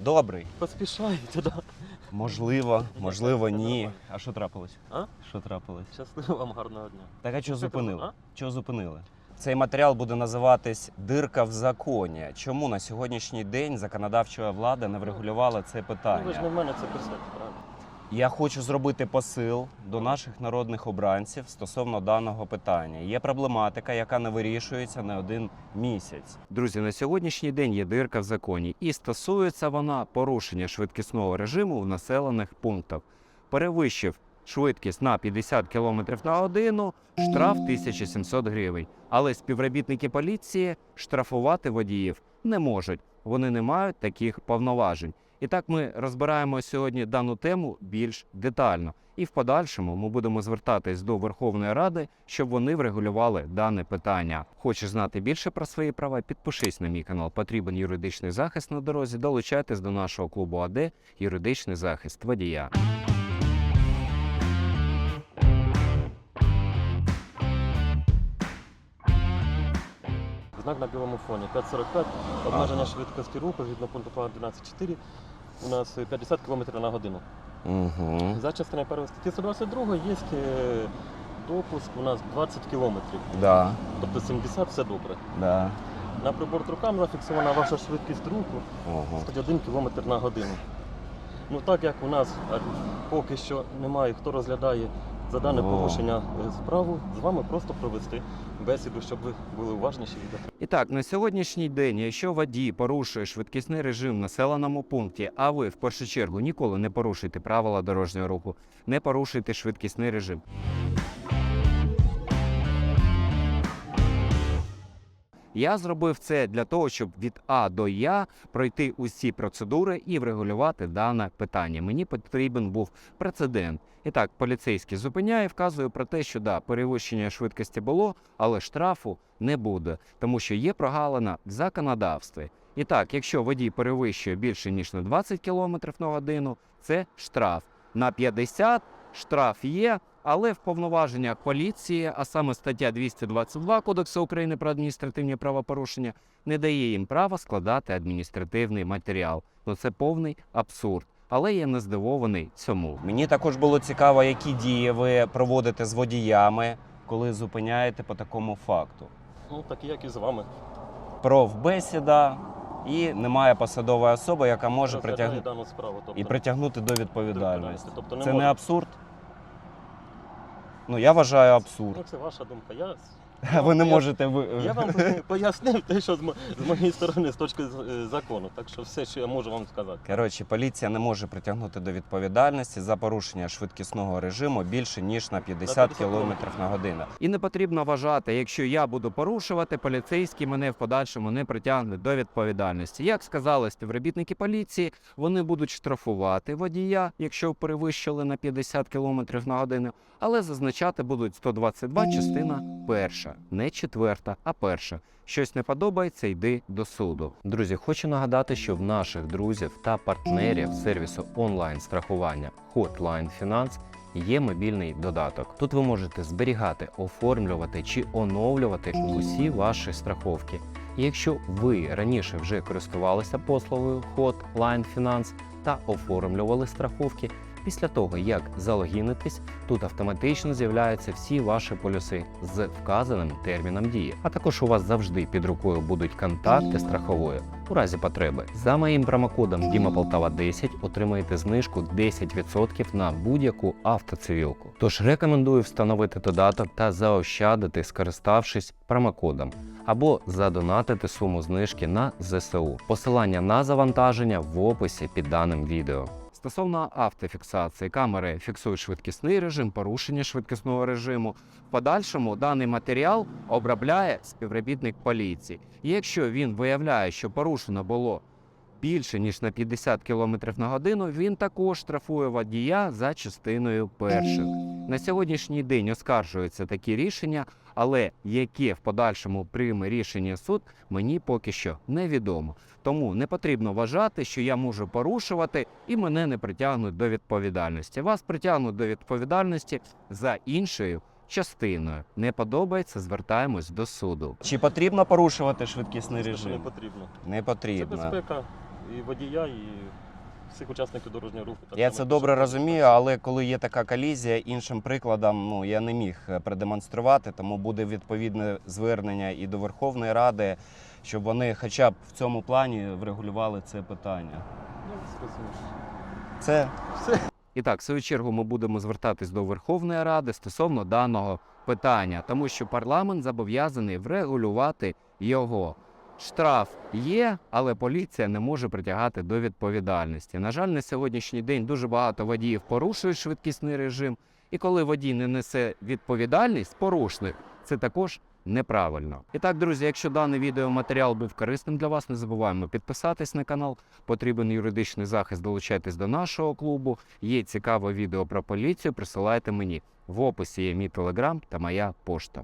Добрий. Поспішаєте, да. Можливо, можливо, ні. А що трапилось? А? Що трапилось? Щасливо вам гарного дня. Так а чого Що зупинили? Чого зупинили? Цей матеріал буде називатись Дирка в законі. Чому на сьогоднішній день законодавча влада не врегулювала це Ну, ви ж не питання? в мене це писати, правильно? Я хочу зробити посил до наших народних обранців стосовно даного питання. Є проблематика, яка не вирішується не один місяць. Друзі, на сьогоднішній день є дирка в законі, і стосується вона порушення швидкісного режиму в населених пунктах. Перевищив швидкість на 50 км на годину, штраф 1700 гривень. Але співробітники поліції штрафувати водіїв не можуть. Вони не мають таких повноважень. І так ми розбираємо сьогодні дану тему більш детально. І в подальшому ми будемо звертатись до Верховної Ради, щоб вони врегулювали дане питання. Хочеш знати більше про свої права? Підпишись на мій канал. Потрібен юридичний захист на дорозі. Долучайтесь до нашого клубу АД юридичний захист водія. Знак на білому фоні. 5.45. Обмеження швидкості руху згідно пункту плану 12.4. У нас е, 50 км на годину. Угу. За частиною 1 статті 122 є е, допуск у нас 20 км. Да, Тобто 70 все добре. да. На прибор рукам зафіксована ваша швидкість руху Ого. 101 км на годину. Ну так як у нас е, поки що немає, хто розглядає за дане порушення е, справу, з вами просто провести бесіду, щоб ви були уважніші і так, на сьогоднішній день, якщо водій порушує швидкісний режим в населеному пункті, а ви в першу чергу ніколи не порушуєте правила дорожнього руху, не порушуйте швидкісний режим. Я зробив це для того, щоб від А до Я пройти усі процедури і врегулювати дане питання. Мені потрібен був прецедент. І так, поліцейський зупиняє, вказує про те, що да, перевищення швидкості було, але штрафу не буде, тому що є прогалина в законодавстві. І так, якщо водій перевищує більше ніж на 20 км на годину, це штраф. На 50 штраф є, але в повноваженнях поліції, а саме стаття 222 Кодексу України про адміністративні правопорушення, не дає їм права складати адміністративний матеріал. Ну це повний абсурд. Але я не здивований цьому. Мені також було цікаво, які дії ви проводите з водіями, коли зупиняєте по такому факту. ну такі, як і з вами. Профбесіда і немає посадової особи, яка може Розглядає притягнути дану справу. Тобто, і притягнути до відповідальності. Тобто не Це може. не абсурд. Ну я вважаю абсурд. Ну, це ваша думка. Я, Ви не я- можете ви. я вам пояснив те, що з, мо- з моєї сторони, з точки з- е, закону. Так що все, що я можу вам сказати. Коротше, поліція не може притягнути до відповідальності за порушення швидкісного режиму більше ніж на 50 50 км на годину. І не потрібно вважати, якщо я буду порушувати, поліцейські мене в подальшому не притягнуть до відповідальності. Як сказали співробітники поліції, вони будуть штрафувати водія, якщо перевищили на 50 км на годину, але зазначати будуть 122 частина перша, не четверта, а перша. Щось не подобається, йди до суду. Друзі, хочу нагадати, що в наших друзів та партнерів сервісу онлайн страхування Hotline Finance є мобільний додаток. Тут ви можете зберігати, оформлювати чи оновлювати усі ваші страховки. І якщо ви раніше вже користувалися послугою Hotline Finance та оформлювали страховки, після того як залогінитесь, тут автоматично з'являються всі ваші полюси з вказаним терміном дії. А також у вас завжди під рукою будуть контакти страхової у разі потреби. За моїм промокодом DIMAPOLTAVA 10 отримаєте знижку 10% на будь-яку автоцивілку. Тож рекомендую встановити додаток та заощадити, скориставшись промокодом. Або задонатити суму знижки на ЗСУ. Посилання на завантаження в описі під даним відео. Стосовно автофіксації, камери фіксують швидкісний режим, порушення швидкісного режиму. В подальшому даний матеріал обробляє співробітник поліції. Якщо він виявляє, що порушено було більше ніж на 50 км на годину, він також штрафує водія за частиною перших. На сьогоднішній день оскаржуються такі рішення, але яке в подальшому прийме рішення суд, мені поки що невідомо. Тому не потрібно вважати, що я можу порушувати і мене не притягнуть до відповідальності. Вас притягнуть до відповідальності за іншою частиною. Не подобається, звертаємось до суду. Чи потрібно порушувати швидкісний Це не потрібно. Не Це безпека і водія, і всіх учасників дорожнього руху. Так Я це добре пішоходів. розумію, але коли є така колізія, іншим прикладом ну я не міг е, продемонструвати, тому буде відповідне звернення і до Верховної Ради, щоб вони, хоча б в цьому плані, врегулювали це питання. Ну, зрозуміло. Це І так, в свою чергу, ми будемо звертатись до Верховної Ради стосовно даного питання, тому що парламент зобов'язаний врегулювати його. Штраф є, але поліція не може притягати до відповідальності. На жаль, на сьогоднішній день дуже багато водіїв порушують швидкісний режим, і коли водій не несе відповідальність, порушник, це також неправильно. І так, друзі, якщо даний відеоматеріал був корисним для вас, не забуваємо підписатись на канал. Потрібен юридичний захист, долучайтесь до нашого клубу. Є цікаве відео про поліцію, присилайте мені. В описі є мій телеграм та моя пошта.